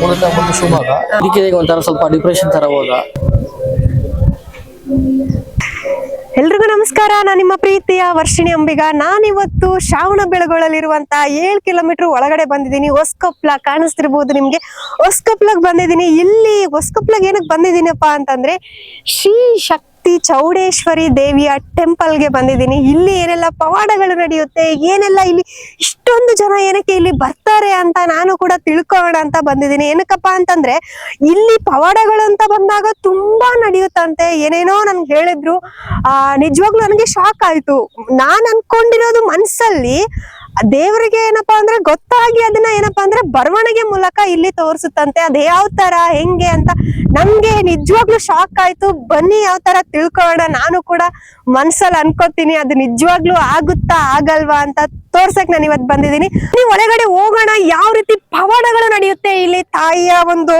ಮೂಲತಃ ಬಂದು ಶಿವಮೊಗ್ಗ ಅದಕ್ಕೆ ಒಂಥರ ಸ್ವಲ್ಪ ಡಿಪ್ರೆಷನ್ ತರ ಹೋದ. ಎಲ್ರಿಗೂ ನಮಸ್ಕಾರ. ನಾನು ನಿಮ್ಮ ಪ್ರೀತಿಯ ವರ್ಷಿಣಿ ಅಂಬಿಗ. ನಾನಿವತ್ತು ಶ್ರಾವಣ ಬೆಳಗೊಳಲಿರುವಂತ ಏಳು ಕಿಲೋಮೀಟರ್ ಒಳಗಡೆ ಬಂದಿದ್ದೀನಿ. ಹೊಸ್ಕೊಪ್ಲ ಕಾಣಿಸ್ತಿರ್ಬೋದು ನಿಮ್ಗೆ. ಹೊಸ್ಕೊಪ್ಲಗ್ ಬಂದಿದ್ದೀನಿ. ಇಲ್ಲಿ ಹೊಸ್ಕೊಪ್ಲಗ್ ಏನಕ್ಕೆ ಬಂದಿದ್ದೀನಪ್ಪ ಅಂತಂದ್ರೆ ಶ್ರೀ ಶಕ್ತಿ ಚೌಡೇಶ್ವರಿ ದೇವಿಯ ಟೆಂಪಲ್ಗೆ ಬಂದಿದ್ದೀನಿ. ಇಲ್ಲಿ ಏನೆಲ್ಲ ಪವಾಡಗಳು ನಡೆಯುತ್ತೆ, ಏನೆಲ್ಲ ಇಲ್ಲಿ ಇಷ್ಟೊಂದು ಜನ ಏನಕ್ಕೆ ಇಲ್ಲಿ ಬರ್ತಾರೆ ಅಂತ ನಾನು ಕೂಡ ತಿಳ್ಕೊಳ್ಳೋಣ ಅಂತ ಬಂದಿದ್ದೀನಿ. ಏನಕ್ಕಪ್ಪ ಅಂತಂದ್ರೆ, ಇಲ್ಲಿ ಪವಾಡಗಳು ಅಂತ ಬಂದಾಗ ತುಂಬಾ ನಡೆಯುತ್ತಂತೆ. ಏನೇನೋ ನನ್ಗೆ ಹೇಳಿದ್ರು. ಆ, ನಿಜವಾಗ್ಲೂ ನನಗೆ ಶಾಕ್ ಆಯ್ತು. ನಾನ್ ಅನ್ಕೊಂಡಿರೋದು ಮನ್ಸಲ್ಲಿ ದೇವರಿಗೆ ಏನಪ್ಪಾ ಅಂದ್ರೆ ಗೊತ್ತಾಗಿ ಅದನ್ನ ಏನಪ್ಪಾ ಅಂದ್ರೆ ಬರವಣಿಗೆ ಮೂಲಕ ಇಲ್ಲಿ ತೋರಿಸುತ್ತಂತೆ. ಅದ್ ಯಾವ ತರ, ಹೆಂಗೆ ಅಂತ ನಮ್ಗೆ ನಿಜವಾಗ್ಲೂ ಶಾಕ್ ಆಯ್ತು. ಬನ್ನಿ ಯಾವ ತರ ತಿಳ್ಕೊಳ್ಳೋಣ. ನಾನು ಕೂಡ ಮನ್ಸಲ್ಲಿ ಅನ್ಕೋತೀನಿ, ಅದು ನಿಜವಾಗ್ಲೂ ಆಗುತ್ತಾ, ಆಗಲ್ವಾ ಅಂತ ತೋರ್ಸಕ್ ನಾನು ಇವತ್ತು ಬಂದಿದ್ದೀನಿ. ನೀವು ಒಳಗಡೆ ಹೋಗೋಣ, ಯಾವ ರೀತಿ ಪವಾಡಗಳು ನಡೆಯುತ್ತೆ ಇಲ್ಲಿ ತಾಯಿಯ ಒಂದು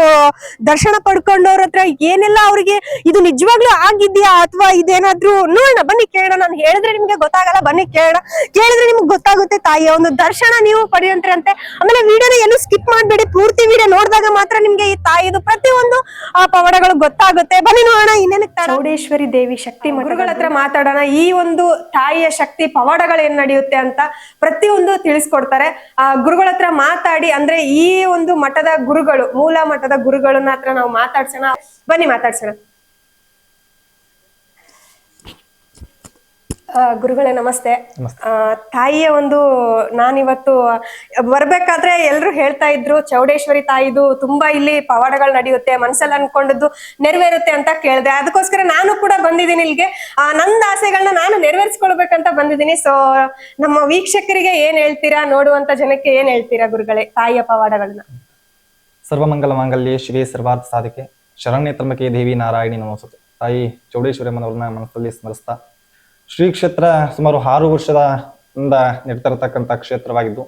ದರ್ಶನ ಪಡ್ಕೊಂಡವ್ರ ಹತ್ರ? ಏನೆಲ್ಲ ಅವ್ರಿಗೆ ಇದು ನಿಜವಾಗ್ಲೂ ಆಗಿದ್ಯಾ ಅಥವಾ ಇದೇನಾದ್ರೂ? ನೋಡೋಣ, ಬನ್ನಿ ಕೇಳೋಣ. ನಾನು ಹೇಳಿದ್ರೆ ನಿಮ್ಗೆ ಗೊತ್ತಾಗಲ್ಲ, ಬನ್ನಿ ಕೇಳೋಣ. ಕೇಳಿದ್ರೆ ನಿಮ್ಗೆ ಗೊತ್ತಾಗುತ್ತೆ ತಾಯಿಯ ಒಂದು ದರ್ಶನ ನೀವು ಪಡೆಯುವಂತ್ರಂತೆ ಆಮೇಲೆ ವಿಡಿಯೋನ ಎಲ್ಲೂ ಸ್ಕಿಪ್ ಮಾಡ್ಬೇಡಿ. ಪೂರ್ತಿ ವಿಡಿಯೋ ನೋಡಿದಾಗ ಮಾತ್ರ ನಿಮ್ಗೆ ಈ ತಾಯಿದು ಪ್ರತಿಯೊಂದು, ಆ, ಪವಾಡಗಳು ಗೊತ್ತಾಗುತ್ತೆ. ಬನ್ನಿ ನೋಡೋಣ, ಇನ್ನೇನಕ್ಕೆ ಚೌಡೇಶ್ವರಿ ದೇವಿ ಶಕ್ತಿ ಮಗುಗಳ ಹತ್ರ ಮಾತಾಡೋಣ. ಈ ಒಂದು ತಾಯಿಯ ಶಕ್ತಿ ಪವಾಡಗಳು ಏನ್ ನಡೆಯುತ್ತೆ ಅಂತ ಪ್ರತಿಯೊಂದು ತಿಳಿಸ್ಕೊಡ್ತಾರೆ. ಆ, ಗುರುಗಳ ಹತ್ರ ಮಾತಾಡಿ, ಅಂದ್ರೆ ಈ ಒಂದು ಮಠದ ಗುರುಗಳು, ಮೂಲ ಮಠದ ಗುರುಗಳನ್ನ ಹತ್ರ ನಾವು ಮಾತಾಡ್ಸೋಣ. ಬನ್ನಿ ಮಾತಾಡ್ಸೋಣ. ಗುರುಗಳೇ ನಮಸ್ತೆ. ಆ, ತಾಯಿಯ ಒಂದು ನಾನಿವತ್ತು ಬರ್ಬೇಕಾದ್ರೆ ಎಲ್ರು ಹೇಳ್ತಾ ಇದ್ರು ಚೌಡೇಶ್ವರಿ ತಾಯಿದು ತುಂಬಾ ಇಲ್ಲಿ ಪವಾಡಗಳು ನಡೆಯುತ್ತೆ ಮನಸ್ಸಲ್ಲಿ ಅನ್ಕೊಂಡದ್ದು ನೆರವೇರುತ್ತೆ ಅಂತ ಕೇಳಿದೆ. ಅದಕ್ಕೋಸ್ಕರ ನಾನು ಕೂಡ ಬಂದಿದ್ದೀನಿ ಇಲ್ಲಿಗೆ. ಆ, ನಂದ್ ಆಸೆಗಳನ್ನ ನಾನು ನೆರವೇರಿಸ್ಕೊಳ್ಬೇಕಂತ ಬಂದಿದ್ದೀನಿ. ಸೊ ನಮ್ಮ ವೀಕ್ಷಕರಿಗೆ ಏನ್ ಹೇಳ್ತೀರಾ ನೋಡುವಂತ ಜನಕ್ಕೆ ಏನ್ ಹೇಳ್ತೀರಾ ಗುರುಗಳೇ ತಾಯಿಯ ಪವಾಡಗಳನ್ನ ಸರ್ವಮಂಗಲ ಮಾಂಗಲ್ಯ ಶಿವೇ ಸರ್ವಾರ್ಥ ಸಾಧಕೆ. ಶರಣ್ಯ ದೇವಿ ನಾರಾಯಣಿ ನಮಸ್ತೆ ತಾಯಿ ಚೌಡೇಶ್ವರಿ ಅಮ್ಮನವ್ರನ್ನ ಮನಸ್ಸಲ್ಲಿ ಸ್ಮರಿಸ್ತಾ ಶ್ರೀ ಕ್ಷೇತ್ರ ಸುಮಾರು ಆರು ವರ್ಷದ ಇಂದ ನಡೀತಿರತಕ್ಕಂಥ ಕ್ಷೇತ್ರವಾಗಿದ್ದು,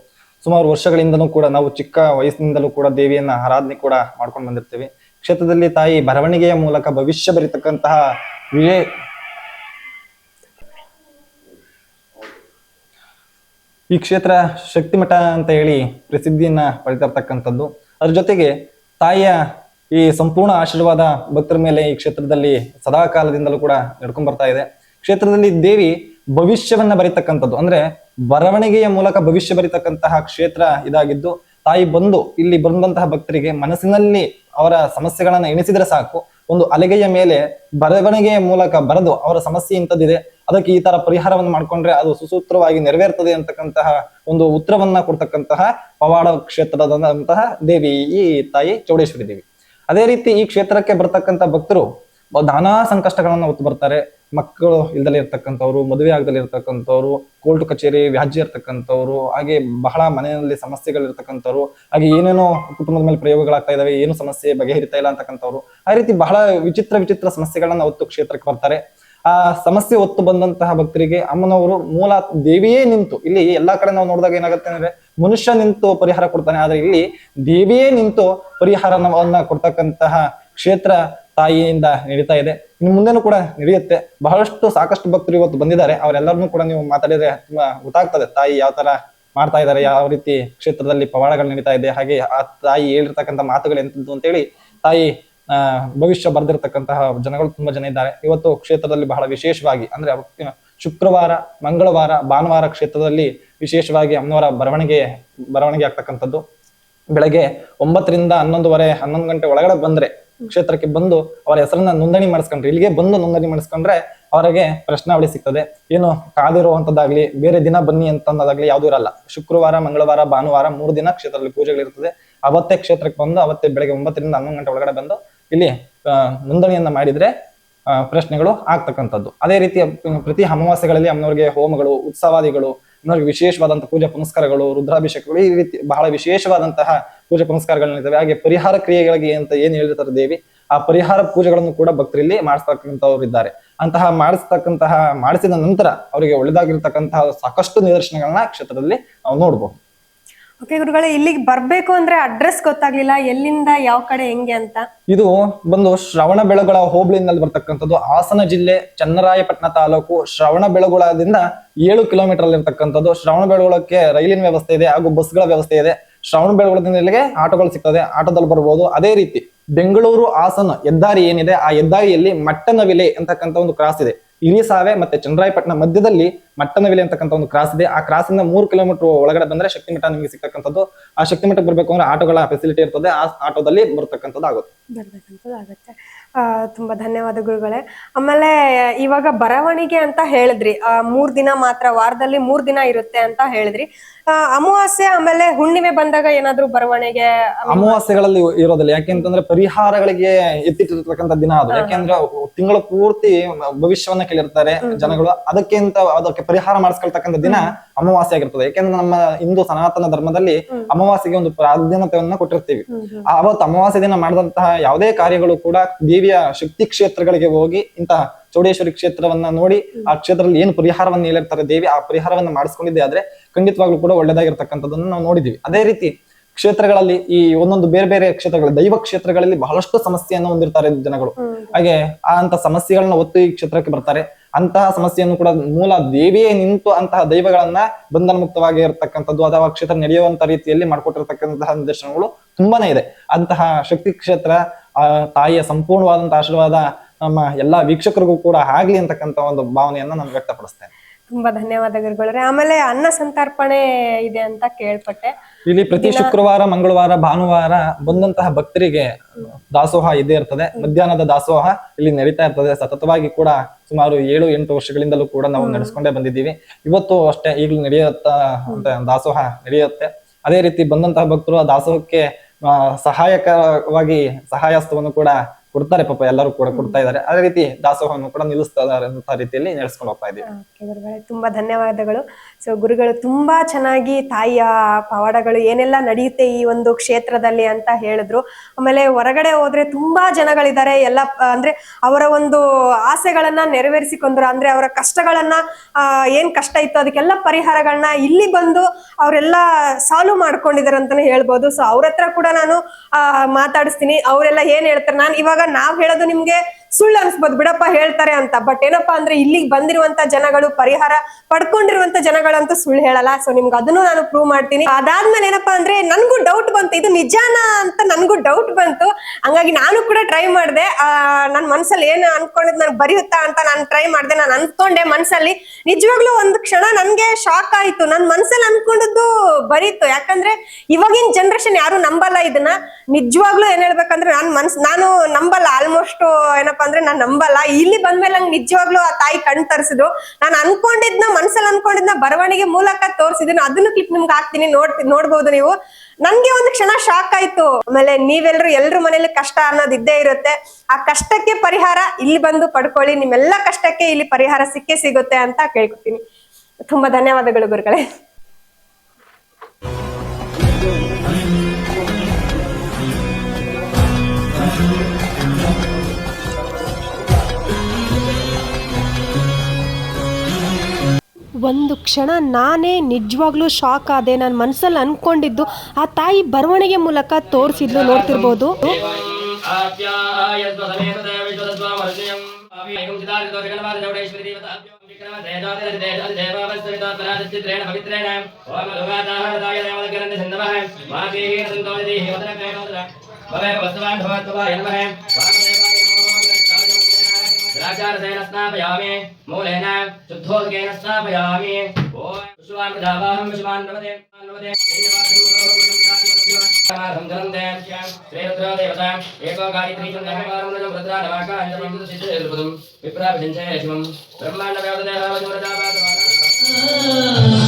ಸುಮಾರು ವರ್ಷಗಳಿಂದನೂ ಕೂಡ ನಾವು ಚಿಕ್ಕ ವಯಸ್ಸಿನಿಂದಲೂ ಕೂಡ ದೇವಿಯನ್ನ ಆರಾಧನೆ ಕೂಡ ಮಾಡ್ಕೊಂಡು ಬಂದಿರ್ತೇವೆ. ಕ್ಷೇತ್ರದಲ್ಲಿ ತಾಯಿ ಬರವಣಿಗೆಯ ಮೂಲಕ ಭವಿಷ್ಯ ಬರೀತಕ್ಕಂತಹ ವಿಜಯ. ಈ ಕ್ಷೇತ್ರ ಶಕ್ತಿಮಠ ಅಂತ ಹೇಳಿ ಪ್ರಸಿದ್ಧಿಯನ್ನ ಪಡಿತಿರ್ತಕ್ಕಂಥದ್ದು ಅದ್ರ ಜೊತೆಗೆ ತಾಯಿಯ ಈ ಸಂಪೂರ್ಣ ಆಶೀರ್ವಾದ ಭಕ್ತರ ಮೇಲೆ ಈ ಕ್ಷೇತ್ರದಲ್ಲಿ ಸದಾ ಕಾಲದಿಂದಲೂ ಕೂಡ ನಡ್ಕೊಂಡ್ ಬರ್ತಾ ಇದೆ. ಕ್ಷೇತ್ರದಲ್ಲಿ ದೇವಿ ಭವಿಷ್ಯವನ್ನ ಬರೀತಕ್ಕಂಥದ್ದು. ಅಂದ್ರೆ ಬರವಣಿಗೆಯ ಮೂಲಕ ಭವಿಷ್ಯ ಬರೀತಕ್ಕಂತಹ ಕ್ಷೇತ್ರ ಇದಾಗಿದ್ದು, ತಾಯಿ ಬಂದು ಇಲ್ಲಿ ಬಂದಂತಹ ಭಕ್ತರಿಗೆ ಮನಸ್ಸಿನಲ್ಲಿ ಅವರ ಸಮಸ್ಯೆಗಳನ್ನ ಎಣಿಸಿದ್ರೆ ಸಾಕು. ಒಂದು ಅಲೆಗೆಯ ಮೇಲೆ ಬರವಣಿಗೆಯ ಮೂಲಕ ಬರೆದು ಅವರ ಸಮಸ್ಯೆ ಇಂಥದ್ದಿದೆ, ಅದಕ್ಕೆ ಈ ತರ ಪರಿಹಾರವನ್ನು ಮಾಡ್ಕೊಂಡ್ರೆ ಅದು ಸುಸೂತ್ರವಾಗಿ ನೆರವೇರ್ತದೆ ಅಂತಕ್ಕಂತಹ ಒಂದು ಉತ್ತರವನ್ನ ಕೊಡ್ತಕ್ಕಂತಹ ಪವಾಡ ಕ್ಷೇತ್ರದಂತಹ ದೇವಿ ಈ ತಾಯಿ ಚೌಡೇಶ್ವರಿ ದೇವಿ. ಅದೇ ರೀತಿ ಈ ಕ್ಷೇತ್ರಕ್ಕೆ ಬರ್ತಕ್ಕಂಥ ಭಕ್ತರು ನಾನಾ ಸಂಕಷ್ಟಗಳನ್ನ ಹೊತ್ತು ಬರ್ತಾರೆ. ಮಕ್ಕಳು ಇಲ್ದಲೇ ಇರ್ತಕ್ಕಂಥವ್ರು, ಮದುವೆ ಆಗದಲ್ಲಿ ಇರ್ತಕ್ಕಂಥವ್ರು, ಕೋರ್ಟ್ ಕಚೇರಿ, ವ್ಯಾಜ್ಯ ಇರ್ತಕ್ಕಂಥವ್ರು, ಹಾಗೆ ಬಹಳ ಮನೆಯಲ್ಲಿ ಸಮಸ್ಯೆಗಳಿರ್ತಕ್ಕಂಥವ್ರು ಹಾಗೆ ಏನೇನೋ ಕುಟುಂಬದ ಮೇಲೆ ಪ್ರಯೋಗಗಳಾಗ್ತಾ ಇದಾವೆ, ಏನು ಸಮಸ್ಯೆ ಬಗೆಹರಿತಾ ಇಲ್ಲ ಅಂತಕ್ಕಂಥವ್ರು, ಆ ರೀತಿ ಬಹಳ ವಿಚಿತ್ರ ವಿಚಿತ್ರ ಸಮಸ್ಯೆಗಳನ್ನ ಹೊತ್ತು ಕ್ಷೇತ್ರಕ್ಕೆ ಬರ್ತಾರೆ. ಆ ಸಮಸ್ಯೆ ಹೊತ್ತು ಬಂದಂತಹ ಭಕ್ತರಿಗೆ ಅಮ್ಮನವರು ಮೂಲ ದೇವಿಯೇ ನಿಂತು, ಇಲ್ಲಿ ಎಲ್ಲಾ ಕಡೆ ನಾವು ನೋಡಿದಾಗ ಏನಾಗುತ್ತೆ ಅಂದ್ರೆ ಮನುಷ್ಯ ನಿಂತು ಪರಿಹಾರ ಕೊಡ್ತಾನೆ, ಆದ್ರೆ ಇಲ್ಲಿ ದೇವಿಯೇ ನಿಂತು ಪರಿಹಾರವನ್ನ ಕೊಡ್ತಕ್ಕಂತಹ ಕ್ಷೇತ್ರ ತಾಯಿಯಿಂದ ನಡೀತಾ ಇದೆ. ಇನ್ನು ಮುಂದೆನೂ ಕೂಡ ನಡೆಯುತ್ತೆ. ಬಹಳಷ್ಟು ಸಾಕಷ್ಟು ಭಕ್ತರು ಇವತ್ತು ಬಂದಿದ್ದಾರೆ. ಅವರೆಲ್ಲರನ್ನೂ ಕೂಡ ನೀವು ಮಾತಾಡಿದ್ರೆ ತುಂಬಾ ಗೊತ್ತಾಗ್ತದೆ ತಾಯಿ ಯಾವ ತರ ಮಾಡ್ತಾ ಇದ್ದಾರೆ, ಯಾವ ರೀತಿ ಕ್ಷೇತ್ರದಲ್ಲಿ ಪವಾಡಗಳು ನಡೀತಾ ಇದೆ. ಹಾಗೆ ಆ ತಾಯಿ ಹೇಳಿರ್ತಕ್ಕಂಥ ಮಾತುಗಳು ಎಂತದ್ದು ಅಂತೇಳಿ ತಾಯಿ ಭವಿಷ್ಯ ಬರೆದಿರ್ತಕ್ಕಂತಹ ಜನಗಳು ತುಂಬಾ ಜನ ಇದ್ದಾರೆ. ಇವತ್ತು ಕ್ಷೇತ್ರದಲ್ಲಿ ಬಹಳ ವಿಶೇಷವಾಗಿ ಅಂದ್ರೆ ಶುಕ್ರವಾರ, ಮಂಗಳವಾರ, ಭಾನುವಾರ ಕ್ಷೇತ್ರದಲ್ಲಿ ವಿಶೇಷವಾಗಿ ಅಮ್ಮನವರ ಬರವಣಿಗೆ ಬರವಣಿಗೆ ಆಗ್ತಕ್ಕಂಥದ್ದು. ಬೆಳಗ್ಗೆ ಒಂಬತ್ತರಿಂದ ಹನ್ನೊಂದುವರೆ, ಹನ್ನೊಂದು ಗಂಟೆ ಒಳಗಡೆ ಬಂದ್ರೆ ಕ್ಷೇತ್ರಕ್ಕೆ ಬಂದು ಅವರ ಹೆಸರನ್ನ ನೋಂದಣಿ ಮಾಡಿಸ್ಕೊಂಡ್ರೆ, ಇಲ್ಲಿಗೆ ಬಂದು ನೋಂದಣಿ ಮಾಡಿಸ್ಕೊಂಡ್ರೆ ಅವರಿಗೆ ಪ್ರಶ್ನಾವಳಿ ಸಿಗ್ತದೆ. ಏನು ಕಾದಿರುವಂತದ್ದಾಗ್ಲಿ, ಬೇರೆ ದಿನ ಬನ್ನಿ ಅಂತಂದಾಗ್ಲಿ ಯಾವ್ದು ಇರಲ್ಲ. ಶುಕ್ರವಾರ, ಮಂಗಳವಾರ, ಭಾನುವಾರ ಮೂರು ದಿನ ಕ್ಷೇತ್ರದಲ್ಲಿ ಪೂಜೆಗಳಿರ್ತದೆ ಅವತ್ತೇ ಕ್ಷೇತ್ರಕ್ಕೆ ಬಂದು, ಅವತ್ತೇ ಬೆಳಗ್ಗೆ ಒಂಬತ್ತರಿಂದ ಹನ್ನೊಂದು ಗಂಟೆ ಒಳಗಡೆ ಬಂದು ಇಲ್ಲಿ ನೋಂದಣಿಯನ್ನ ಮಾಡಿದ್ರೆ ಪ್ರಶ್ನೆಗಳು ಆಗ್ತಕ್ಕಂಥದ್ದು. ಅದೇ ರೀತಿ ಪ್ರತಿ ಅಮಾವಾಸ್ಯೆಗಳಲ್ಲಿ ಅಮ್ಮನವ್ರಿಗೆ ಹೋಮಗಳು, ಉತ್ಸವಾದಿಗಳು ಅಮ್ಮನವರಿಗೆ ವಿಶೇಷವಾದಂತಹ ಪೂಜಾ ಪುನಸ್ಕಾರಗಳು, ರುದ್ರಾಭಿಷೇಕಗಳು, ಈ ರೀತಿ ಬಹಳ ವಿಶೇಷವಾದಂತಹ ಪೂಜೆ ಪುನಸ್ಕಾರಗಳಿದ್ದಾವೆ ಹಾಗೆ ಪರಿಹಾರ ಕ್ರಿಯೆಗಳಿಗೆ ಅಂತ ಏನ್ ಹೇಳಿರ್ತಾರೆ ದೇವಿ, ಆ ಪರಿಹಾರ ಪೂಜೆಗಳನ್ನು ಕೂಡ ಭಕ್ತರಲ್ಲಿ ಮಾಡಿಸ್ತಕ್ಕಂಥವ್ರು ಇದ್ದಾರೆ. ಅಂತಹ ಮಾಡಿಸ್ತಕ್ಕಂತಹ, ಮಾಡಿಸಿದ ನಂತರ ಅವರಿಗೆ ಒಳ್ಳೆದಾಗಿರ್ತಕ್ಕಂತಹ ಸಾಕಷ್ಟು ನಿದರ್ಶನಗಳನ್ನ ಕ್ಷೇತ್ರದಲ್ಲಿ ನಾವು ನೋಡ್ಬೋದು. ಓಕೆ ಗುರುಗಳೇ, ಇಲ್ಲಿಗೆ ಬರಬೇಕು ಅಂದ್ರೆ ಅಡ್ರೆಸ್ ಗೊತ್ತಾಗ್ಲಿಲ್ಲ. ಎಲ್ಲಿಂದ, ಯಾವ ಕಡೆ, ಹೆಂಗೆ ಅಂತ. ಇದು ಬಂದು ಶ್ರವಣ ಬೆಳಗೊಳ ಹೋಬಳಿನಲ್ಲಿ ಬರ್ತಕ್ಕಂಥದ್ದು. ಹಾಸನ ಜಿಲ್ಲೆ ಚನ್ನರಾಯಪಟ್ಟಣ ತಾಲೂಕು ಶ್ರವಣ ಬೆಳಗೊಳದಿಂದ ಏಳು ಕಿಲೋಮೀಟರ್ ಅಲ್ಲಿ ಇರ್ತಕ್ಕಂಥದ್ದು ಶ್ರವಣ ಬೆಳಗೊಳಕ್ಕೆ ರೈಲಿನ ವ್ಯವಸ್ಥೆ ಇದೆ ಹಾಗೂ ಬಸ್ಗಳ ವ್ಯವಸ್ಥೆ ಇದೆ. ಶ್ರವಣ ಇಲ್ಲಿಗೆ ಆಟೋಗಳು ಸಿಗ್ತದೆ. ಆಟೋದಲ್ಲಿ ಬರ್ಬೋದು. ಅದೇ ರೀತಿ ಬೆಂಗಳೂರು ಹಾಸನ ಹೆದ್ದಾರಿ ಏನಿದೆ, ಆ ಹೆದ್ದಾರಿಯಲ್ಲಿ ಮಟ್ಟನವಿಲೆ ಅಂತಕ್ಕಂಥ ಒಂದು ಕ್ರಾಸ್ ಇದೆ. ಇಲಿಸಾವೆ ಮತ್ತೆ ಚಂದ್ರಾಯಪಟ್ಟಣ ಮಧ್ಯದಲ್ಲಿ ಮಟ್ಟನವಿಲೆ ಅಂತಕ್ಕಂಥ ಒಂದು ಕ್ರಾಸ್ ಇದೆ. ಆ ಕ್ರಾಸ್ ಇಂದ ಮೂರು ಕಿಲೋಮೀಟರ್ ಒಳಗಡೆ ಬಂದ್ರೆ ಶಕ್ತಿ ಮಠ ನಿಮಗೆ ಸಿಗ್ತಕ್ಕಂಥದ್ದು. ಆ ಶಕ್ತಿ ಮಠಕ್ಕೆ ಬರಬೇಕು ಅಂದ್ರೆ ಆಟೋಗಳ ಫೆಸಿಲಿಟಿ ಇರ್ತದೆ. ಆ ಆಟೋದಲ್ಲಿ ಬರ್ತಕ್ಕಂಥದ್ದು ಆಗುತ್ತೆ. ಬರ್ಬೇಕಂತದಾಗತ್ತೆ ಆ, ತುಂಬಾ ಧನ್ಯವಾದ ಗುರುಗಳೇ. ಆಮೇಲೆ ಇವಾಗ ಬರವಣಿಗೆ ಅಂತ ಹೇಳಿದ್ರಿ. ಆ, ಮೂರ್ ದಿನ ಮಾತ್ರ ವಾರದಲ್ಲಿ ಮೂರ್ ದಿನ ಇರುತ್ತೆ ಅಂತ ಹೇಳಿದ್ರಿ. ಅಮಾವಾಸ್ಯೆ ಆಮೇಲೆ ಹುಣ್ಣಿಮೆ ಬಂದಾಗ ಏನಾದ್ರೂ ಬರವಣಿಗೆ ಅಮಾವಾಸ್ಯೆಗಳಲ್ಲಿ ಇರೋದಿಲ್ಲ. ಯಾಕೆಂತಂದ್ರೆ ಪರಿಹಾರಗಳಿಗೆ ಎತ್ತಿಟ್ಟಿರ್ತಕ್ಕಂಥ ದಿನ ಅದು. ಯಾಕೆಂದ್ರೆ ತಿಂಗಳ ಪೂರ್ತಿ ಭವಿಷ್ಯವನ್ನ ಕೇಳಿರ್ತಾರೆ ಜನಗಳು. ಅದಕ್ಕಿಂತ ಅದಕ್ಕೆ ಪರಿಹಾರ ಮಾಡಿಸ್ಕೊಳ್ತಕ್ಕಂಥ ದಿನ ಅಮಾವಾಸ್ಯೆ ಆಗಿರ್ತದೆ. ಯಾಕೆಂದ್ರೆ ನಮ್ಮ ಹಿಂದೂ ಸನಾತನ ಧರ್ಮದಲ್ಲಿ ಅಮಾವಾಸ್ಯೆಗೆ ಒಂದು ಪ್ರಾಧಾನ್ಯತೆಯನ್ನ ಕೊಟ್ಟಿರ್ತೀವಿ. ಆ ಅವತ್ತು ಅಮಾವಾಸ್ಯೆ ದಿನ ಮಾಡಿದಂತಹ ಯಾವುದೇ ಕಾರ್ಯಗಳು ಕೂಡ ದೇವಿಯ ಶಕ್ತಿ ಕ್ಷೇತ್ರಗಳಿಗೆ ಹೋಗಿ ಇಂತಹ ಚೌಡೇಶ್ವರಿ ಕ್ಷೇತ್ರವನ್ನ ನೋಡಿ ಆ ಕ್ಷೇತ್ರದಲ್ಲಿ ಏನು ಪರಿಹಾರವನ್ನು ಹೇಳಿರ್ತಾರೆ ದೇವಿ ಆ ಪರಿಹಾರವನ್ನ ಮಾಡಿಸ್ಕೊಂಡಿದ್ದೆ ಆದ್ರೆ ಖಂಡಿತವಾಗ್ಲೂ ಕೂಡ ಒಳ್ಳೇದಾಗಿರ್ತಕ್ಕಂಥದ್ದನ್ನು ನಾವು ನೋಡಿದೀವಿ. ಅದೇ ರೀತಿ ಕ್ಷೇತ್ರಗಳಲ್ಲಿ ಈ ಒಂದೊಂದು ಬೇರೆ ಬೇರೆ ಕ್ಷೇತ್ರಗಳು ದೈವ ಕ್ಷೇತ್ರಗಳಲ್ಲಿ ಬಹಳಷ್ಟು ಸಮಸ್ಯೆಯನ್ನು ಹೊಂದಿರ್ತಾರೆ ಜನಗಳು. ಹಾಗೆ ಆ ಅಂತ ಸಮಸ್ಯೆಗಳನ್ನ ಒತ್ತು ಈ ಕ್ಷೇತ್ರಕ್ಕೆ ಬರ್ತಾರೆ. ಅಂತಹ ಸಮಸ್ಯೆಯನ್ನು ಕೂಡ ಮೂಲ ದೇವಿಯೇ ನಿಂತು ಅಂತಹ ದೈವಗಳನ್ನ ಬಂಧನ ಮುಕ್ತವಾಗಿ ಇರತಕ್ಕಂಥದ್ದು ಅಥವಾ ಕ್ಷೇತ್ರ ನಡೆಯುವಂತ ರೀತಿಯಲ್ಲಿ ಮಾಡಿಕೊಟ್ಟಿರತಕ್ಕಂತಹ ನಿದರ್ಶನಗಳು ತುಂಬಾನೇ ಇದೆ. ಅಂತಹ ಶಕ್ತಿ ಕ್ಷೇತ್ರ, ಆ ತಾಯಿಯ ಸಂಪೂರ್ಣವಾದಂತಹ ಆಶೀರ್ವಾದ ನಮ್ಮ ಎಲ್ಲಾ ವೀಕ್ಷಕರಿಗೂ ಕೂಡ ಆಗ್ಲಿ ಅಂತಕ್ಕಂಥ ಒಂದು ಭಾವನೆಯನ್ನ ನಾನು ವ್ಯಕ್ತಪಡಿಸ್ತೇನೆ. ತುಂಬಾ ಧನ್ಯವಾದ ಆಮೇಲೆ ಅನ್ನ ಸಂತರ್ಪಣೆ ಇದೆ ಅಂತ ಕೇಳ್ಪಟ್ಟೆ. ಇಲ್ಲಿ ಪ್ರತಿ ಶುಕ್ರವಾರ ಮಂಗಳವಾರ ಭಾನುವಾರ ಬಂದಂತಹ ಭಕ್ತರಿಗೆ ದಾಸೋಹ ಇದೇ ಇರ್ತದೆ. ಮಧ್ಯಾಹ್ನದ ದಾಸೋಹ ಇಲ್ಲಿ ನಡೀತಾ ಇರ್ತದೆ. ಸತತವಾಗಿ ಕೂಡ ಸುಮಾರು ಏಳು ಎಂಟು ವರ್ಷಗಳಿಂದಲೂ ಕೂಡ ನಾವು ನಡೆಸ್ಕೊಂಡೇ ಬಂದಿದ್ದೀವಿ. ಇವತ್ತು ಅಷ್ಟೇ ಈಗಲೂ ನಡೆಯುತ್ತ ದಾಸೋಹ ನಡೆಯುತ್ತೆ. ಅದೇ ರೀತಿ ಬಂದಂತಹ ಭಕ್ತರು ಆ ದಾಸೋಹಕ್ಕೆ ಸಹಾಯಕವಾಗಿ ಸಹಾಯಸ್ತವನ್ನು ಕೂಡ ಕೊಡ್ತಾರೆ. ಪಾಪ ಎಲ್ಲರೂ ಕೂಡ ಕೊಡ್ತಾ ಇದ್ದಾರೆ. ಅದೇ ರೀತಿ ದಾಸೋಹವನ್ನು ಕೂಡ ನಿಲ್ಲಿಸ್ತಾ ಇದ್ದಾರೆ ಅಂತ ರೀತಿಯಲ್ಲಿ ನಡೆಸ್ಕೊಂಡು ಹೋಗ್ತಾ ಇದ್ದೀವಿ. ತುಂಬಾ ಧನ್ಯವಾದಗಳು. ಸೊ ಗುರುಗಳು ತುಂಬಾ ಚೆನ್ನಾಗಿ ತಾಯಿಯ ಪವಾಡಗಳು ಏನೆಲ್ಲ ನಡೆಯುತ್ತೆ ಈ ಒಂದು ಕ್ಷೇತ್ರದಲ್ಲಿ ಅಂತ ಹೇಳಿದ್ರು. ಆಮೇಲೆ ಹೊರಗಡೆ ಹೋದ್ರೆ ತುಂಬಾ ಜನಗಳಿದ್ದಾರೆ. ಎಲ್ಲ, ಅಂದ್ರೆ ಅವರ ಒಂದು ಆಸೆಗಳನ್ನ ನೆರವೇರಿಸಿಕೊಂಡ್ರು. ಅಂದ್ರೆ ಅವರ ಕಷ್ಟಗಳನ್ನ ಏನ್ ಕಷ್ಟ ಇತ್ತು ಅದಕ್ಕೆಲ್ಲ ಪರಿಹಾರಗಳನ್ನ ಇಲ್ಲಿ ಬಂದು ಅವರೆಲ್ಲ ಸಾಲ್ವ್ ಮಾಡ್ಕೊಂಡಿದ್ದಾರೆ ಅಂತಾನೆ ಹೇಳ್ಬೋದು. ಸೊ ಅವ್ರ ಹತ್ರ ಕೂಡ ನಾನು ಮಾತಾಡಿಸ್ತೀನಿ. ಅವರೆಲ್ಲ ಏನ್ ಹೇಳ್ತಾರೆ? ನಾನು ಇವಾಗ ನಾವ್ ಹೇಳೋದು ನಿಮ್ಗೆ ಸುಳ್ಳು ಅನ್ಸ್ಬೋದು, ಬಿಡಪ್ಪ, ಹೇಳ್ತಾರೆ ಅಂತ. ಬಟ್ ಏನಪ್ಪಾ ಅಂದ್ರೆ, ಇಲ್ಲಿಗೆ ಬಂದಿರುವಂತ ಜನಗಳು, ಪರಿಹಾರ ಪಡ್ಕೊಂಡಿರುವಂತ ಜನಗಳಂತೂ ಸುಳ್ಳು ಹೇಳಲ್ಲ. ಸೊ ನಿಮ್ಗೆ ಅದನ್ನು ನಾನು ಪ್ರೂವ್ ಮಾಡ್ತೀನಿ. ಅದಾದ್ಮೇಲೆ ಏನಪ್ಪಾ ಅಂದ್ರೆ, ನನ್ಗೂ ಡೌಟ್ ಬಂತು. ಇದು ನಿಜಾನ ಅಂತ ನನ್ಗೂ ಡೌಟ್ ಬಂತು. ಹಂಗಾಗಿ ನಾನು ಕೂಡ ಟ್ರೈ ಮಾಡಿದೆ. ನನ್ನ ಮನ್ಸಲ್ಲಿ ಏನು ಅನ್ಕೊಂಡಿದ್ ನನ್ಗೆ ಬರೆಯುತ್ತಾ ಅಂತ ನಾನು ಟ್ರೈ ಮಾಡಿದೆ. ನಾನು ಅನ್ಕೊಂಡೆ ಮನ್ಸಲ್ಲಿ. ನಿಜವಾಗ್ಲೂ ಒಂದು ಕ್ಷಣ ನನ್ಗೆ ಶಾಕ್ ಆಯ್ತು. ನನ್ ಮನ್ಸಲ್ಲಿ ಅನ್ಕೊಂಡದ್ದು ಬರೀತು. ಯಾಕಂದ್ರೆ, ಇವಾಗಿನ ಜನರೇಷನ್ ಯಾರು ನಂಬಲ್ಲ ಇದನ್ನ. ನಿಜವಾಗ್ಲೂ ಏನ್ ಹೇಳ್ಬೇಕಂದ್ರೆ, ನಾನ್ ಮನ್ಸ್, ನಾನು ನಂಬಲ್ಲ. ಆಲ್ಮೋಸ್ಟ್ ಏನಪ್ಪಾ ಅಂದ್ರೆ ನಾನ್ ನಂಬಲ್ಲ. ಇಲ್ಲಿ ಬಂದ್ಮೇಲೆ ನಂಗೆ ನಿಜವಾಗ್ಲೂ ಆ ತಾಯಿ ಕಣ್ ತರಿಸಿದ್ರು. ನಾನು ಅನ್ಕೊಂಡಿದ್ನ, ಮನ್ಸಲ್ಲಿ ಅನ್ಕೊಂಡಿದ್ನ ಬರವಣಿಗೆ ಮೂಲಕ ತೋರಿಸಿದ್ದೀನಿ ಅದನ್ನು ಕ್ಲಿಪ್ ನಿಮ್ಗೆ ಹಾಕ್ತೀನಿ. ನೋಡ್ ನೋಡ್ಬೋದು ನೀವು. ನನ್ಗೆ ಒಂದು ಕ್ಷಣ ಶಾಕ್ ಆಯ್ತು. ಆಮೇಲೆ ನೀವೆಲ್ರು, ಎಲ್ರ ಮನೇಲಿ ಕಷ್ಟ ಅನ್ನೋದು ಇದ್ದೇ ಇರುತ್ತೆ. ಆ ಕಷ್ಟಕ್ಕೆ ಪರಿಹಾರ ಇಲ್ಲಿ ಬಂದು ಪಡ್ಕೊಳ್ಳಿ. ನಿಮ್ಮೆಲ್ಲ ಕಷ್ಟಕ್ಕೆ ಇಲ್ಲಿ ಪರಿಹಾರ ಸಿಕ್ಕೇ ಸಿಗುತ್ತೆ ಅಂತ ಕೇಳ್ಕೊತೀನಿ. ತುಂಬಾ ಧನ್ಯವಾದಗಳು ಗುರುಗಳೇ. ಒಂದು ಕ್ಷಣ ನಾನೇ ನಿಜವಾಗ್ಲೂ ಶಾಕ್ ಆದೆ. ನನ್ನ ಮನಸ್ಸಲ್ಲಿ ಅನ್ಕೊಂಡಿದ್ದು ಆ ತಾಯಿ ಬರವಣಿಗೆ ಮೂಲಕ ತೋರಿಸಿದ್ಲು, ನೋಡ್ತಿರ್ಬೋದು. द्राक्षारसेन स्नापयामि मूलेन शुद्धोदकेन स्नापयामि ॐ विश्वान् प्रजावाहं विश्वान् नमते नमते समारं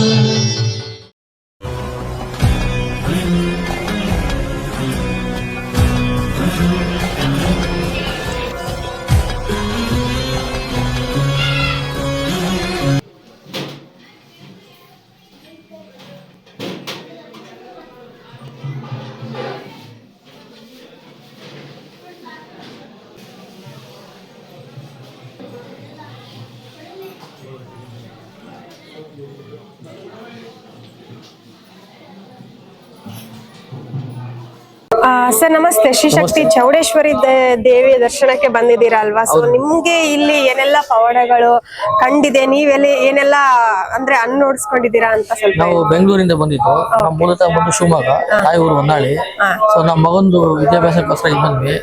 ಸರ್ ನಮಸ್ತೆ. ಶ್ರೀಶಕ್ತಿ ಚೌಡೇಶ್ವರಿ ದೇವಿ ದೇವಿಯ ದರ್ಶನಕ್ಕೆ ಬಂದಿದ್ದೀರಾ ಅಲ್ವಾ ಸೊ ನಿಮ್ಗೆ ಇಲ್ಲಿ ಏನೆಲ್ಲ ಪವಾಡಗಳು ಕಂಡಿದೆ? ನೀವೆಲ್ಲಿ ಏನೆಲ್ಲ ಅಂದ್ರೆ ಅನ್ನೋಡಿಸ್ಕೊಂಡಿದ್ದೀರಾ ಅಂತ ಸ್ವಲ್ಪ ನಾವು ಬೆಂಗಳೂರಿಂದ ಬಂದಿದ್ದು. ನಮ್ಮ ಮೂಲತಃ ಬಂದು ಶಿವಮೊಗ್ಗ ತಾಯಿ ಊರು ಹೊನ್ನಾಳಿ. ಸೊ ನಮ್ಮ ಮಗಂದು ವಿದ್ಯಾಭ್ಯಾಸಕ್ಕೋಸ್ಕರ ಇಲ್ಲಿ ಬಂದ್ವಿ.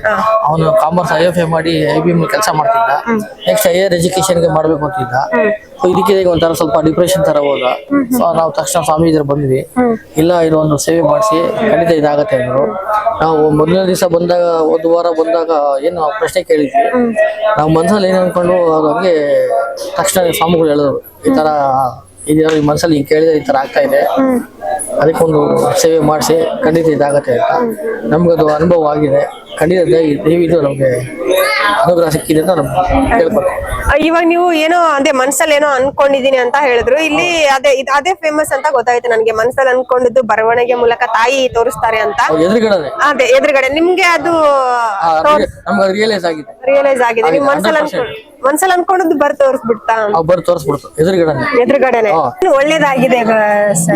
ಅವನು ಕಾಮರ್ಸ್ ಐ ಎಫ್ ಎ ಮಾಡಿ ಐ ಬಿ ಎಂ ಕೆಲಸ ಮಾಡ್ತಿದ್ದ. ನೆಕ್ಸ್ಟ್ ಹೈಯರ್ ಎಜುಕೇಶನ್ಗೆ ಮಾಡ್ಬೇಕು ಅಂತಿದ್ದ. ಸೊ ಇದಕ್ಕೆ ಒಂಥರ ಸ್ವಲ್ಪ ಡಿಪ್ರೆಷನ್ ತರ ಹೋದ. ಸೊ ನಾವು ತಕ್ಷಣ ಸ್ವಾಮೀಜಿ ಬಂದ್ವಿ. ಇಲ್ಲ ಇದೊಂದು ಒಂದು ಸೇವೆ ಮಾಡಿಸಿ ಖಂಡಿತ ಇದಾಗತ್ತೆ ಅಂದ್ರು. ನಾವು ಮೊದಲನೇ ದಿವಸ ಬಂದಾಗ ಒಂದು ವಾರ ಬಂದಾಗ ಏನು ಪ್ರಶ್ನೆ ಕೇಳಿದ್ವಿ. ನಾವು ಮನಸ್ಸಲ್ಲಿ ಏನು ಅನ್ಕೊಂಡು ಅವ್ರ ಹಂಗೆ ತಕ್ಷಣ ಸ್ವಾಮಿಗಳು ಹೇಳಿದ್ರು ಈ ತರ ಇದು ಈ ಮನಸ್ಸಲ್ಲಿ ಹಿಂಗೆ ಕೇಳಿದ್ರೆ ಈ ತರ ಆಗ್ತಾ ಇದೆ. ಅದಕ್ಕೊಂದು ಸೇವೆ ಮಾಡಿಸಿ ಖಂಡಿತ ಇದಾಗತ್ತೆ ಅಂತ. ನಮ್ಗದು ಅನುಭವ ಆಗಿದೆ. ಖಂಡಿತ ದೇವಿ ಇದು ನಮಗೆ ಅನುಗ್ರಹ ಸಿಕ್ಕಿದೆ ಅಂತ ನಮ್ಗೆ ಆ, ಇವಾಗ ನೀವು ಏನೋ ಅದೇ ಮನ್ಸಲ್ಲಿ ಏನೋ ಅನ್ಕೊಂಡಿದೀನಿ ಅಂತ ಹೇಳಿದ್ರು. ಇಲ್ಲಿ ಅದೇ ಇದ್- ಅದೇ ಫೇಮಸ್ ಅಂತ ಗೊತ್ತಾಯ್ತು ನನ್ಗೆ. ಮನ್ಸಲ್ಲಿ ಅನ್ಕೊಂಡಿದ್ದು ಬರವಣಿಗೆ ಮೂಲಕ ತಾಯಿ ತೋರಿಸ್ತಾರೆ ಅಂತ. ಎದುರುಗಡೆ ಅದೇ ಎದುರುಗಡೆ. ನಿಮ್ಗೆ ಅದು ನಮ್ಗೆ ರಿಯಲೈಸ್ ಆಗಿದೆ. ರಿಯಲೈಸ್ ಆಗಿದೆ. ನಿಮ್ ಮನ್ಸಲ್ಲಿ ಅನ್ಕೊಂಡು ಮನ್ಸಲ್ಲಿ ಅನ್ಕೊಂಡದ್ದು ಬರ್ ತೋರಿಸ್ಬಿಡ್ತಾ ಅವ್ ಬರ್ ತೋರಿಸ್ಬಿಡ್ತು. ಎದುರುಗಡೆ ಎದುರುಗಡೆನೆ. ಒಳ್ಳೇದಾಗಿದೆ ಗ-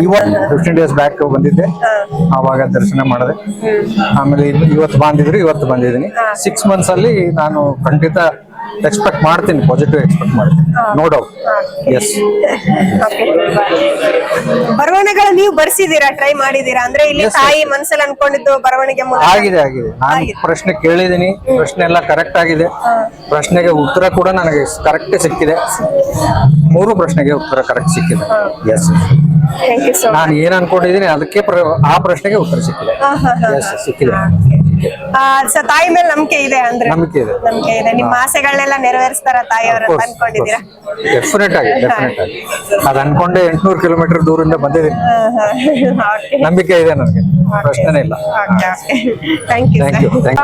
ಇವತ್ತು ಫಿಫ್ಟೀನ್ ಡೇಸ್ ಬ್ಯಾಕ್ ಬಂದಿದ್ದೆ. ಆವಾಗ ದರ್ಶನ ಮಾಡಿದೆ. ಆಮೇಲೆ ಇದ್- ಇವತ್ತು ಬಂದಿದ್ರು ಇವತ್ತು ಬಂದಿದ್ದೀನಿ. ಸಿಕ್ಸ್ ಮಂತ್ಸ್ ಅಲ್ಲಿ ನಾನು ಖಂಡಿತ ಎಕ್ಸ್ಪೆಕ್ಟ್ ಮಾಡ್ತೀನಿ ಪಾಸಿಟಿವ್ ಎಕ್ಸ್ಪೆಕ್ಟ್ ಮಾಡ್ತೀನಿ. No doubt yes Okay. ಬರವಣಿಗೆಗಳು ನೀವು ಬರ್ಸಿದೀರಾ ಟ್ರೈ ಮಾಡಿದೀರಾ ಅಂದ್ರೆ ಇಲ್ಲಿ ತಾಯಿ ಮನಸ್ಸಲ್ಲಿ ಅನ್ಕೊಂಡಿದ್ದು ಬರವಣಿಗೆ ಮೂಲಕ? ಆಗಿದೆ ಆಗಿದೆ. ನಾನು ಪ್ರಶ್ನೆ ಕೇಳಿದೀನಿ ಪ್ರಶ್ನೆ ಎಲ್ಲ ಕರೆಕ್ಟ್ ಆಗಿದೆ. ಪ್ರಶ್ನೆಗೆ ಉತ್ತರ ಕೂಡ ನನಗೆ ಕರೆಕ್ಟ್ ಸಿಕ್ಕಿದೆ. ಮೂರು ಪ್ರಶ್ನೆಗೆ ಉತ್ತರ ಕರೆಕ್ಟ್ ಸಿಕ್ಕಿದೆ. ಎಸ್ ಥ್ಯಾಂಕ್ ಯು ಸೊ ನಾನು ಏನ್ ಅನ್ಕೊಂಡಿದ್ದೀನಿ ಅದಕ್ಕೆ ಪ್ರ- ಆ ಪ್ರಶ್ನೆಗೆ ಉತ್ತರ ಸಿಕ್ಕಿದೆ. ಎಸ್ ಸಿಕ್ಕಿದೆ. ಸೊ ತಾಯಿ ಮೇಲೆ ನಂಬಿಕೆ ಇದೆ ಅಂದ್ರೆ? ನಂಬಿಕೆ ಇದೆ. ನಂಬಿಕೆ ಇದೆ. ನಿಮ್ಮ ಆಸೆಗಳನ್ನೆಲ್ಲ ನೆರವೇರಿಸ್ತಾರ ತಾಯಿಯವರು? ಅನ್ಕೊಂಡಿದ್ದೀರಾ ಡೆಫಿನೆಟ್ ಆಗಿ ಡೆಫಿನೆಟ್ ಆಗಿ. ಅದ್ ಅನ್ಕೊಂಡೆ ಎಂಟ್ನೂರು ಕಿಲೋಮೀಟರ್ ದೂರದಿಂದ ಬಂದಿದ್ದೀನಿ. ನಂಬಿಕೆ ಇದೆ ನನಗೆ. ಇಲ್ಲ. Thank you.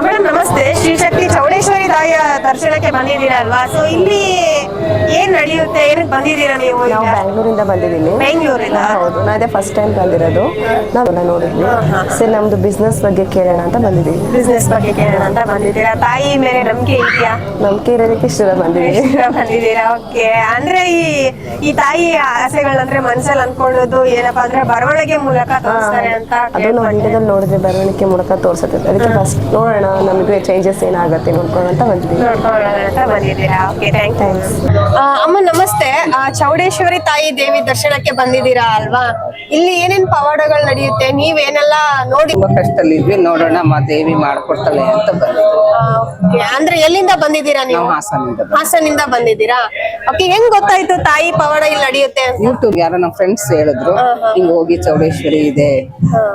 ಮೇಡಮ್ ನಮಸ್ತೆ. ಶ್ರೀ ಶಕ್ತಿ ಚೌಡೇಶ್ವರಿ ತಾಯಿಯ ದರ್ಶನಕ್ಕೆ ಬಂದಿದ್ದೀರಲ್ವಾ ಸೊ ಇಲ್ಲಿ ಏನ್ ನಡೆಯುತ್ತೆ? ಏನಕ್ಕೆ ಬಂದಿದ್ದೀರಾ ನೀವು ನಾವು ಬ್ಯಾಂಗ್ಳೂರಿಂದ ಬಂದಿದ್ದೀನಿ ಬೆಂಗಳೂರಿಂದ? ಹೌದು. ನಾ ಅದೇ ಫಸ್ಟ್ ಟೈಮ್ ಬಂದಿರೋದು. ನಾವೆಲ್ಲ ನೋಡಿದ್ವಿ. ಸರ್ ನಮ್ದು ಬಿಸ್ನೆಸ್ ಬಗ್ಗೆ ಕೇಳೋಣ ಅಂತ ಬಂದಿದ್ದೀವಿ. ಬಿಸ್ನೆಸ್ ಬಗ್ಗೆ ಕೇಳೋಣ ಅಂತ ಬಂದಿದ್ದೀರಾ? ತಾಯಿ ಮೇಲೆ ನಂಬಿಕೆ ಇದೆಯಾ? ನಂಬಿಕೆ ಇರೋದಕ್ಕೆ ಇಷ್ಟ ಬಂದಿದ್ದೀವಿ. ಬಂದಿದ್ದೀರಾ? ಓಕೆ ಅಂದ್ರೆ ಈ ಈ ತಾಯಿ ಆಸೆಗಳಂದ್ರೆ ಮನಸ್ಸಲ್ಲಿ ಅನ್ಕೊಳ್ಳೋದು ಏನಪ್ಪಾ ಅಂದ್ರೆ ಬರವಣಿಗೆ ಮೂಲಕ ತೋರಿಸ್ತಾರೆ ಅಂತ ಅದು ನಾವು ವಿಡಿಯೋದಲ್ಲಿ ನೋಡಿದ್ರೆ ಬರವಣಿಗೆ ಮೂಲಕ ತೋರಿಸುತ್ತೆ. ಅದಕ್ಕೆ ಫಸ್ಟ್ ನೋಡೋಣ ನಮಗೆ ಚೇಂಜಸ್ ಏನಾಗುತ್ತೆ ನೋಡ್ಕೊಳ್ಳೋಣ ಅಂತ ಬಂದಿದ್ದೀವಿ ನೋಡ್ಕೊಳ್ಳೋಣ ಬಂದಿದ್ದೀರಾ ಓಕೆ ಥ್ಯಾಂಕ್ ಥ್ಯಾಂಕ್ಸ್ ಅಮ್ಮ ನಮಸ್ತೆ. ಚೌಡೇಶ್ವರಿ ತಾಯಿ ದೇವಿ ದರ್ಶನಕ್ಕೆ ಬಂದಿದ್ದೀರಾ ಅಲ್ವಾ? ಇಲ್ಲಿ ಏನೇನ್ ಪವಾಡಗಳು ನಡೆಯುತ್ತೆ? ನೀವೇನೆಲ್ಲ ನೋಡಿ ತುಂಬಾ ಕಷ್ಟದಲ್ಲಿದ್ವಿ ನೋಡೋಣ ಮಾ ದೇವಿ ಮಾಡ್ಕೊಡ್ತಾಳೆ ಅಂತ ಅಂದ್ರೆ ಎಲ್ಲಿಂದ ಬಂದಿದ್ದೀರಾ ನೀವು? ನಾವು ಹಾಸನಿಂದ ಹಾಸನಿಂದ ಬಂದಿದ್ದೀರಾ? ಓಕೆ ಹೆಂಗ್ ಗೊತ್ತಾಯ್ತು ತಾಯಿ ಪವಾಡ ಇಲ್ಲಿ ನಡೆಯುತ್ತೆ? ಯೂಟ್ಯೂಬ್ ಯಾರೋ ನಮ್ಮ ಫ್ರೆಂಡ್ಸ್ ಹೇಳಿದ್ರು ಹಿಂಗ್ ಹೋಗಿ ಚೌಡೇಶ್ವರಿ ಇದೆ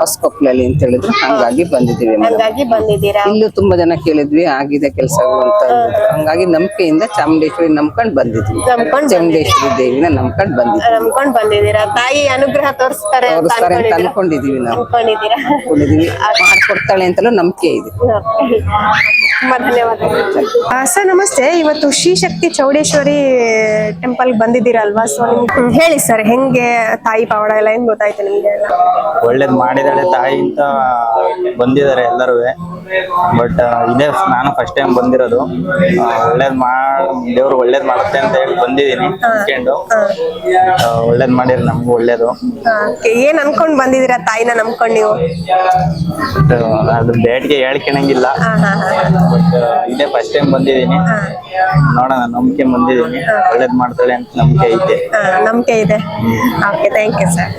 ಹೊಸಕೊಪ್ಪಲಲ್ಲಿ ಅಂತ ಹೇಳಿದ್ರು ಹಂಗಾಗಿ ಬಂದಿದ್ದೀವಿ ಹಂಗಾಗಿ ಬಂದಿದ್ದೀರಾ? ಇಲ್ಲೂ ತುಂಬಾ ಜನ ಕೇಳಿದ್ವಿ ಆಗಿದೆ ಕೆಲ್ಸಗಳು ಅಂತ ಹಾಗಾಗಿ ಹಂಗಾಗಿ ನಂಬಿಕೆಯಿಂದ ಚಾಮುಂಡೇಶ್ವರಿ ನಂಬ್ಕೊಂಡ್ ಬಂದಿದ್ವಿ ನಂಬ್ಕೊಂಡ್ ಚಾಮುಂಡೇಶ್ವರಿ ದೇವಿನ ನಂಬ್ಕೊಂಡ್ ಬಂದಿದ್ವಿ ನಂಬ್ಕೊಂಡ್ ಬಂದಿದ್ದೀರಾ? ತಾಯಿ ಅನುಗ್ರಹ ತೋರಿಸ್ತಾರೆ ಅಂತ ತೋರಿಸ್ತಾರೆ ಅಂತ? ಅನ್ಕೊಂಡಿದೀವಿ ನಾವು. ಅನ್ಕೊಂಡಿದ್ದೀರಾ? ಅನ್ಕೊಂಡಿದೀವಿ ಮಾಡ್ಕೊಡ್ತಾಳೆ ಅಂತಲೂ ನಂಬಿಕೆ ಇದೆ. ತುಂಬಾ ಧನ್ಯವಾದಗಳು. ಸರ್, ನಮಸ್ತೆ. ಇವತ್ತು ಶ್ರೀ ಶಕ್ತಿ ಚೌಡೇಶ್ವರಿ ಟೆಂಪಲ್ ಬಂದಿದ್ದೀರಲ್ವಾ? ಸೊ ಹೇಳಿ ಸರ್, ಹೆಂಗೆ ತಾಯಿ ಪವಾಡ ಎಲ್ಲ ಹೆಂಗ್ ಗೊತ್ತಾಯ್ತು ನಿಮ್ಗೆ? ಒಳ್ಳೇದ್ ಮಾಡಿದಾಳೆ ತಾಯಿ ಅಂತ ಬಂದಿದ್ದಾರೆ ಎಲ್ಲರೂ. ಬಟ್ ಇದೇ ನಾನು ಫಸ್ಟ್ ಟೈಮ್ ಬಂದಿರೋದು. ಒಳ್ಳೇದ್ ಮಾ ದೇವ್ರು ಒಳ್ಳೇದ್ ಮಾಡುತ್ತೆ ಅಂತ ಹೇಳಿ ಬಂದಿದ್ದೀನಿ ಅನ್ಕೊಂಡು. ಒಳ್ಳೇದ್ ಮಾಡಿದ್ರೆ ನಮ್ಗೂ ಒಳ್ಳೇದು. ಏನ್ ಅನ್ಕೊಂಡ್ ಬಂದಿದ್ದೀರಾ ತಾಯಿನ ನಂಬ್ಕೊಂಡ್ ನೀವು? ಬಟ್ ಅದು ಬೇಟ್ಗೆ ಹೇಳ್ಕೊಳಂಗಿಲ್ಲ. ಬಟ್ ಇದೇ ಫಸ್ಟ್ ಟೈಮ್ ಬಂದಿದ್ದೀನಿ. ನೋಡೋಣ ನಂಬಿಕೆ ಬಂದಿದ್ದೀನಿ. ಒಳ್ಳೇದ್ ಮಾಡ್ತಾಳೆ ಅಂತ ನಂಬಿಕೆ ಐತೆ. ನಂಬಿಕೆ ಇದೆ. Okay thank you sir